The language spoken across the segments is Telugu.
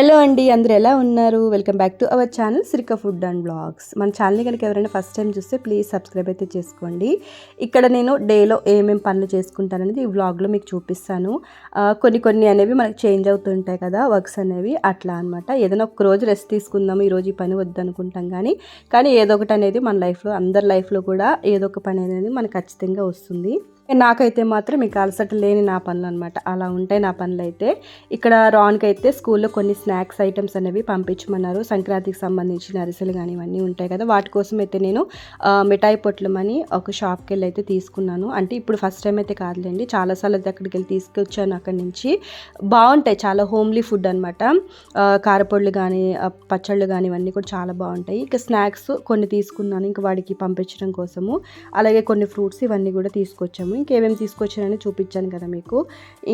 హలో అండి అందరూ ఎలా ఉన్నారు? Welcome back to our channel Sirika food and blogs మన ఛానల్ని కనుక ఎవరైనా ఫస్ట్ టైం చూస్తే ప్లీజ్ సబ్స్క్రైబ్ అయితే చేసుకోండి. ఇక్కడ నేను డేలో ఏమేమి పనులు చేసుకుంటాననేది ఈ వ్లాగ్లో మీకు చూపిస్తాను. కొన్ని కొన్ని అనేవి మనకు చేంజ్ అవుతుంటాయి కదా వర్క్స్ అనేవి. అట్లా అనమాట ఏదైనా ఒక రోజు రెస్ట్ తీసుకుందాం ఈరోజు ఈ పని వద్దనుకుంటాం కానీ కానీ ఏదో ఒకటి అనేది మన లైఫ్లో అందరి లైఫ్లో కూడా ఏదో ఒక పని అనేది మనకు ఖచ్చితంగా వస్తుంది. నాకైతే మాత్రం మీకు అలసట లేని నా పనులు అనమాట అలా ఉంటాయి నా పనులు అయితే ఇక్కడ రాన్కి అయితే స్కూల్లో కొన్ని స్నాక్స్ ఐటమ్స్ అనేవి పంపించమన్నారు. సంక్రాంతికి సంబంధించిన అరిసెలు కానీ ఇవన్నీ ఉంటాయి కదా. వాటి కోసం అయితే నేను మిఠాయి పొట్లమని ఒక షాప్కి వెళ్ళి అయితే తీసుకున్నాను. అంటే ఇప్పుడు ఫస్ట్ టైం అయితే కాదులేండి. చాలాసార్లు అయితే అక్కడికి వెళ్ళి తీసుకొచ్చాను అక్కడి నుంచి. బాగుంటాయి. చాలా హోమ్లీ ఫుడ్ అనమాట కారపొడులు కానీ పచ్చళ్ళు కానీ ఇవన్నీ కూడా చాలా బాగుంటాయి. ఇక స్నాక్స్ కొన్ని తీసుకున్నాను. ఇంకా వాడికి పంపించడం కోసము. అలాగే కొన్ని ఫ్రూట్స్ ఇవన్నీ కూడా తీసుకొచ్చాము. ఇంకేమేమి తీసుకొచ్చానని చూపించాను కదా మీకు.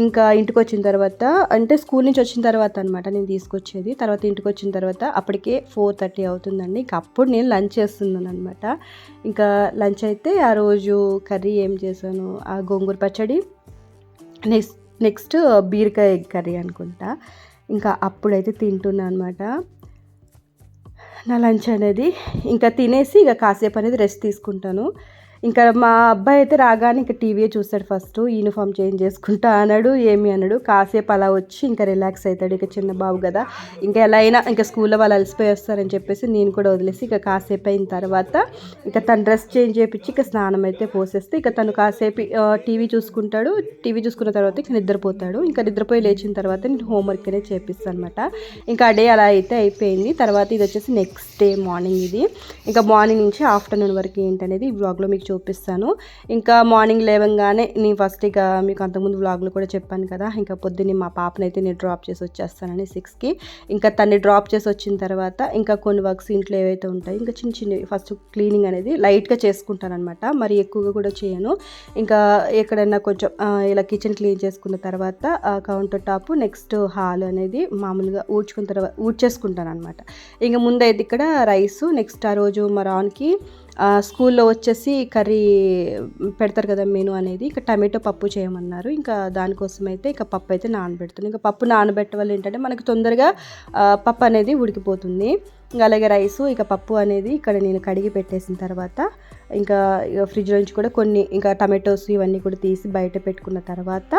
ఇంకా ఇంటికి వచ్చిన తర్వాత అంటే స్కూల్ నుంచి వచ్చిన తర్వాత అనమాట నేను తీసుకొచ్చేది. తర్వాత ఇంటికి వచ్చిన తర్వాత అప్పటికే ఫోర్ థర్టీ అవుతుందండి. ఇంకా అప్పుడు నేను లంచ్ చేస్తున్నాను అనమాట ఇంకా లంచ్ అయితే ఆ రోజు కర్రీ ఏం చేశాను? ఆ గోంగూర పచ్చడి నెక్స్ట్ నెక్స్ట్ బీరకాయ ఎగ్ కర్రీ అనుకుంటా. ఇంకా అప్పుడైతే తింటున్నా అనమాట నా లంచ్ అనేది. ఇంకా తినేసి ఇక కాసేపు అనేది రెస్ట్ తీసుకుంటాను. ఇంకా మా అబ్బాయి అయితే రాగానే ఇంకా టీవీ చూస్తాడు ఫస్ట్ యూనిఫామ్ చేంజ్ చేసుకుంటా అన్నాడు ఏమి అన్నాడు కాసేపు అలా వచ్చి ఇంకా రిలాక్స్ అవుతాడు ఇక చిన్న బాబు కదా. ఇంకా ఎలా అయినా ఇంకా స్కూల్లో వాళ్ళు అలసిపోయి వస్తారని చెప్పేసి నేను కూడా వదిలేసి ఇక కాసేపు అయిన తర్వాత ఇక తను డ్రెస్ చేంజ్ చేయించి ఇక స్నానం అయితే పోసేస్తే ఇక తను కాసేపు టీవీ చూసుకుంటాడు. టీవీ చూసుకున్న తర్వాత ఇక నిద్రపోతాడు. ఇంకా నిద్రపోయి లేచిన తర్వాత నేను హోంవర్క్ అనేది చేపిస్తాను అనమాట ఇంకా ఆ డే అలా అయితే అయిపోయింది. తర్వాత ఇది వచ్చేసి నెక్స్ట్ డే మార్నింగ్ ఇది. ఇంకా మార్నింగ్ నుంచి ఆఫ్టర్నూన్ వరకు ఏంటనేది ఈ బ్లాగ్లో మీకు చూపిస్తాను. ఇంకా మార్నింగ్ లేవంగానే నేను ఫస్ట్ ఇక మీకు అంతకుముందు వ్లాగ్లో కూడా చెప్పాను కదా ఇంకా పొద్దున్నే మా పాపనైతే నేను డ్రాప్ చేసి వచ్చేస్తానని సిక్స్కి. ఇంకా తన్ని డ్రాప్ చేసి వచ్చిన తర్వాత ఇంకా కొన్ని వర్క్స్ ఇంట్లో ఏవైతే ఉంటాయి ఇంకా చిన్న చిన్న ఫస్ట్ క్లీనింగ్ అనేది లైట్గా చేసుకుంటానమాట మరి ఎక్కువగా కూడా చేయను. ఇంకా ఎక్కడైనా కొంచెం ఇలా కిచెన్ క్లీన్ చేసుకున్న తర్వాత కౌంటర్ టాప్ నెక్స్ట్ హాల్ అనేది మామూలుగా ఊడ్చుకున్న తర్వాత ఊడ్చేసుకుంటాను అనమాట ఇంకా ముందైతే ఇక్కడ రైస్ నెక్స్ట్ ఆ రోజు మా రాన్కి స్కూల్లో వచ్చేసి కర్రీ పెడతారు కదా మెను అనేది ఇంకా టమాటో పప్పు చేయమన్నారు. ఇంకా దానికోసం అయితే ఇక పప్పు అయితే నానబెడుతుంది ఇంకా పప్పు నానబెట్టవల్ల ఏంటంటే మనకి తొందరగా పప్పు అనేది ఉడికిపోతుంది. ఇంకా అలాగే రైసు ఇక పప్పు అనేది ఇక్కడ నేను కడిగి పెట్టేసిన తర్వాత ఇంకా ఇక ఫ్రిడ్జ్ నుంచి కూడా కొన్ని ఇంకా టమాటోస్ ఇవన్నీ కూడా తీసి బయట పెట్టుకున్న తర్వాత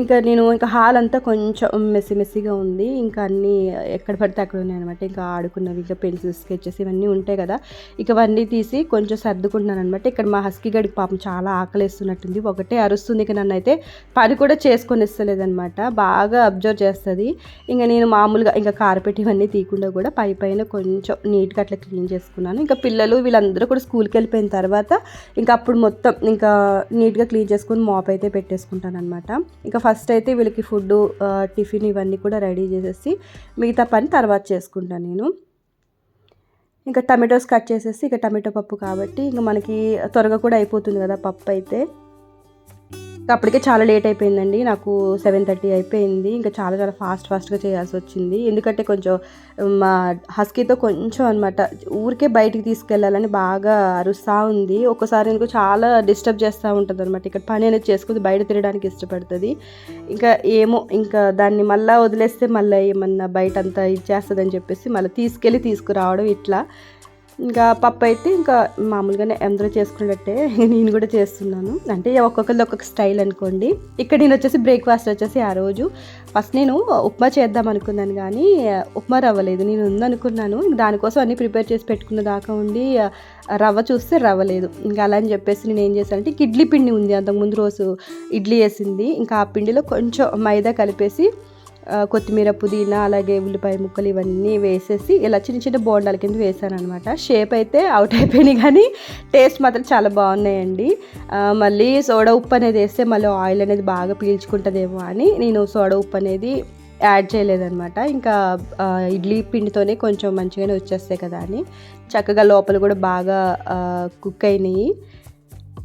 ఇంకా నేను ఇంకా హాల్ అంతా కొంచెం మెస్సి మెస్సిగా ఉంది. ఇంకా అన్నీ ఎక్కడ పడితే అక్కడ ఉన్నాయి అనమాట ఇంకా ఆడుకున్నవి ఇంకా పెన్సిల్స్ స్కెచెస్ ఇవన్నీ ఉంటాయి కదా. ఇక అవన్నీ తీసి కొంచెం సర్దుకుంటున్నాను అనమాట ఇక్కడ మా హస్కీ గడికి పాపం చాలా ఆకలిస్తున్నట్టుంది. ఒకటే అరుస్తుంది ఇక నన్ను అయితే. పని కూడా చేసుకొని ఇస్తలేదనమాట బాగా అబ్జర్వ్ చేస్తుంది. ఇంకా నేను మామూలుగా ఇంకా కార్పెట్ ఇవన్నీ తీయకుండా కూడా పై పైన కొంచెం నీట్గా అట్లా క్లీన్ చేసుకున్నాను. ఇంకా పిల్లలు వీళ్ళందరూ కూడా స్కూల్కి వెళ్ళిపోయిన తర్వాత ఇంకా అప్పుడు మొత్తం ఇంకా నీట్గా క్లీన్ చేసుకుని మాప్ అయితే పెట్టేసుకుంటాను అనమాట ఇంకా ఫస్ట్ అయితే వీళ్ళకి ఫుడ్ టిఫిన్ ఇవన్నీ కూడా రెడీ చేసేసి మిగతా పని తర్వాత చేసుకుంటాను నేను. ఇంకా టమాటోస్ కట్ చేసేసి ఇక టమాటో పప్పు కాబట్టి ఇంకా మనకి త్వరగా కూడా అయిపోతుంది కదా పప్పు అయితే. అప్పటికే చాలా లేట్ అయిపోయిందండి. నాకు సెవెన్ థర్టీ అయిపోయింది. ఇంకా చాలా చాలా ఫాస్ట్ ఫాస్ట్గా చేయాల్సి వచ్చింది. ఎందుకంటే కొంచెం మా హస్కీతో కొంచెం అనమాట ఊరికే బయటికి తీసుకెళ్ళాలని బాగా అరుస్తూ ఉంది. ఒక్కసారి ఎందుకు చాలా డిస్టర్బ్ చేస్తూ ఉంటుంది అనమాట ఇక్కడ పని అనేది చేసుకుని బయట తిరగడానికి ఇష్టపడుతుంది. ఇంకా ఏమో ఇంకా దాన్ని మళ్ళీ వదిలేస్తే మళ్ళీ ఏమన్నా బయట అంతా ఇచ్చేస్తుందని చెప్పేసి మళ్ళీ తీసుకెళ్ళి తీసుకురావడం ఇట్లా. ఇంకా పప్పు అయితే ఇంకా మామూలుగానే అందరూ చేసుకున్నట్టే నేను కూడా చేస్తున్నాను. అంటే ఒక్కొక్కరిది ఒక్కొక్క స్టైల్ అనుకోండి. ఇక్కడ నేను వచ్చేసి బ్రేక్ఫాస్ట్ వచ్చేసి ఆ రోజు ఫస్ట్ నేను ఉప్మా చేద్దాం అనుకున్నాను కానీ ఉప్మా రవ్వలేదు నేను ఉందనుకున్నాను. దానికోసం అన్నీ ప్రిపేర్ చేసి పెట్టుకున్న దాకా ఉండి రవ్వ చూస్తే రవ్వ లేదు. ఇంకా అలా అని చెప్పేసి నేను ఏం చేశానంటే ఇడ్లీ పిండి ఉంది. అంతకుముందు రోజు ఇడ్లీ వేసింది. ఇంకా ఆ పిండిలో కొంచెం మైదా కలిపేసి కొత్తిమీర పుదీనా అలాగే ఉల్లిపాయ ముక్కలు ఇవన్నీ వేసేసి ఇలా చిన్న చిన్న బోండాల కింద వేసాను అనమాట షేప్ అయితే అవుట్ అయిపోయినాయి కానీ టేస్ట్ మాత్రం చాలా బాగున్నాయండి. మళ్ళీ సోడా ఉప్పు అనేది వేస్తే మళ్ళీ ఆయిల్ అనేది బాగా పీల్చుకుంటుందేమో అని నేను సోడా ఉప్పు అనేది యాడ్ చేయలేదనమాట ఇంకా ఇడ్లీ పిండితోనే కొంచెం మంచిగానే వచ్చేస్తాయి కదా అని. చక్కగా లోపల కూడా బాగా కుక్ అయినాయి.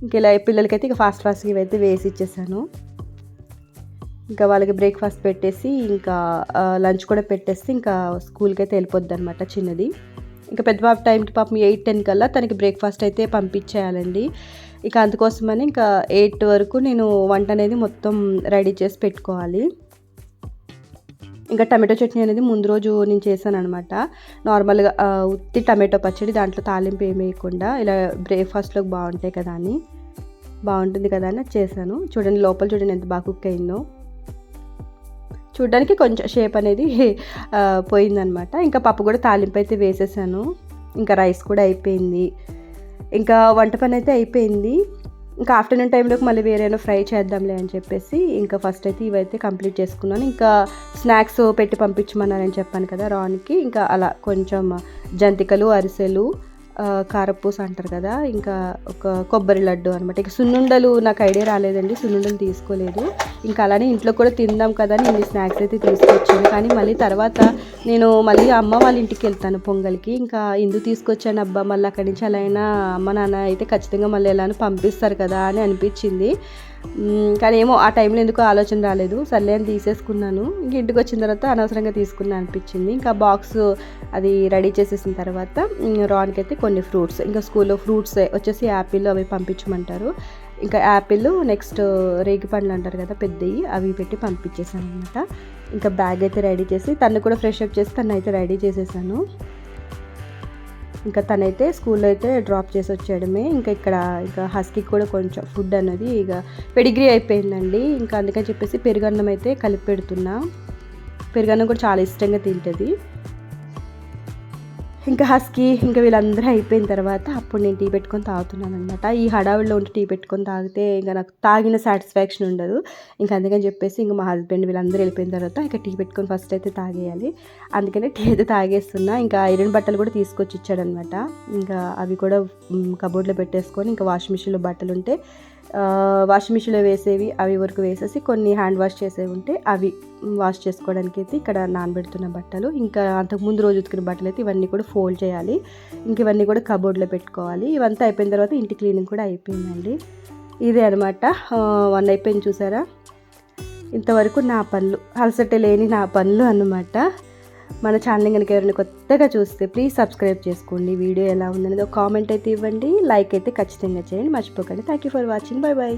ఇంక ఇలా పిల్లలకైతే ఇక ఫాస్ట్ ఫాస్ట్గా ఇవైతే వేసి ఇచ్చేసాను. ఇంకా వాళ్ళకి బ్రేక్ఫాస్ట్ పెట్టేసి ఇంకా లంచ్ కూడా పెట్టేసి ఇంకా స్కూల్కి అయితే వెళ్ళిపోద్ది అనమాట చిన్నది. ఇంకా పెద్ద పాప టైంకి పాపం ఎయిట్ టెన్ కల్లా తనకి బ్రేక్ఫాస్ట్ అయితే పంపించేయాలండి. ఇక అందుకోసమని ఇంకా ఎయిట్ వరకు నేను వంట అనేది మొత్తం రెడీ చేసి పెట్టుకోవాలి. ఇంకా టమాటో చట్నీ అనేది ముందు రోజు నేను చేశాను అనమాట నార్మల్గా ఉత్తి టమాటో పచ్చడి దాంట్లో తాలింపు ఏమి వేయకుండా ఇలా బ్రేక్ఫాస్ట్లోకి బాగుంటాయి కదా అని బాగుంటుంది కదా అని చేశాను. చూడండి లోపల చూడండి ఎంత బాగా కుక్ అయిందో. చూడడానికి కొంచెం షేప్ అనేది పోయిందనమాట ఇంకా పప్పు కూడా తాలింపు అయితే వేసేసాను. ఇంకా రైస్ కూడా అయిపోయింది. ఇంకా వంట పని అయితే అయిపోయింది. ఇంకా ఆఫ్టర్నూన్ టైంలోకి మళ్ళీ వేరేనా ఫ్రై చేద్దాంలే అని చెప్పేసి ఇంకా ఫస్ట్ అయితే ఇవైతే కంప్లీట్ చేసుకున్నాను. ఇంకా స్నాక్స్ పెట్టి పంపించమన్నారని చెప్పాను కదా రానికి ఇంకా అలా కొంచెం జంతికలు అరిసెలు కారపూస అంటారు కదా ఇంకా ఒక కొబ్బరి లడ్డు అనమాట ఇక సున్నుండలు నాకు ఐడియా రాలేదండి సున్నుండలు తీసుకోలేదు. ఇంకా అలానే ఇంట్లో కూడా తిందాం కదా అని ఇన్ని స్నాక్స్ అయితే తీసుకొచ్చాను. కానీ మళ్ళీ తర్వాత నేను మళ్ళీ అమ్మ వాళ్ళ ఇంటికి వెళ్తాను పొంగల్కి. ఇంకా ఎందుకు తీసుకొచ్చాను అబ్బా మళ్ళీ అక్కడి నుంచి అలా అయినా అమ్మ నాన్న అయితే ఖచ్చితంగా మళ్ళీ ఎలా పంపిస్తారు కదా అని అనిపించింది. కానీ ఏమో ఆ టైంలో ఎందుకో ఆలోచన రాలేదు. సర్లే అని తీసేసుకున్నాను. ఇంక ఇంటికి వచ్చిన తర్వాత అనవసరంగా తీసుకున్నా అనిపించింది. ఇంకా బాక్స్ అది రెడీ చేసేసిన తర్వాత రాన్కి అయితే కొన్ని ఫ్రూట్స్ ఇంకా స్కూల్లో ఫ్రూట్స్ వచ్చేసి యాపిల్ అవి పంపించమంటారు. ఇంకా యాపిల్ నెక్స్ట్ రేగి పండ్లు అంటారు కదా పెద్దవి అవి పెట్టి పంపించేసాను అనమాట ఇంకా బ్యాగ్ అయితే రెడీ చేసి తను కూడా ఫ్రెష్ అప్ చేసి తను అయితే రెడీ చేసేసాను. ఇంకా తనైతే స్కూల్లో అయితే డ్రాప్ చేసి వచ్చేయడమే. ఇంకా ఇక్కడ ఇక హస్కి కూడా కొంచెం ఫుడ్ అనేది ఇక పెడిగ్రీ అయిపోయిందండి. ఇంకా అందుకని చెప్పేసి పెరుగన్నం అయితే కలిపి పెడుతున్నా. పెరుగన్నం కూడా చాలా ఇష్టంగా తింటుంది. ఇంకా హస్కి ఇంకా వీళ్ళందరూ అయిపోయిన తర్వాత అప్పుడు నేను టీ పెట్టుకొని తాగుతున్నాను అనమాట ఈ హడావిడిలో ఉండి టీ పెట్టుకొని తాగితే ఇంకా నాకు తాగిన సాటిస్ఫాక్షన్ ఉండదు. ఇంకా అందుకని చెప్పేసి ఇంకా మా హస్బెండ్ వీళ్ళందరూ వెళ్ళిపోయిన తర్వాత ఇంకా టీ పెట్టుకొని ఫస్ట్ అయితే తాగేయాలి. అందుకనే టీ అయితే తాగేస్తున్నా. ఇంకా ఐరన్ బట్టలు కూడా తీసుకొచ్చి ఇచ్చాడనమాట ఇంకా అవి కూడా కబోర్డ్లో పెట్టేసుకొని ఇంకా వాషింగ్ మిషన్లో బట్టలు ఉంటే వాషింగ్ మిషన్లో వేసేవి అవి వరకు వేసేసి కొన్ని హ్యాండ్ వాష్ చేసేవి ఉంటే అవి వాష్ చేసుకోవడానికి అయితే ఇక్కడ నానబెడుతున్న బట్టలు. ఇంకా అంతకుముందు రోజు ఉతికిన బట్టలు అయితే ఇవన్నీ కూడా ఫోల్డ్ చేయాలి. ఇంక ఇవన్నీ కూడా కబోర్డ్లో పెట్టుకోవాలి. ఇవంతా అయిపోయిన తర్వాత ఇంటి క్లీనింగ్ కూడా అయిపోయిందండి. ఇదే అనమాట వన్ అయిపోయింది చూసారా? ఇంతవరకు నా పనులు అలసట లేని నా పనులు అన్నమాట. మన ఛానల్ కనుక ఎవరైనా కొత్తగా చూస్తే ప్లీజ్ సబ్స్క్రైబ్ చేసుకోండి. వీడియో ఎలా ఉందనేది ఒక కామెంట్ అయితే ఇవ్వండి. లైక్ అయితే ఖచ్చితంగా చేయండి. మర్చిపోకండి. Thank you for watching bye bye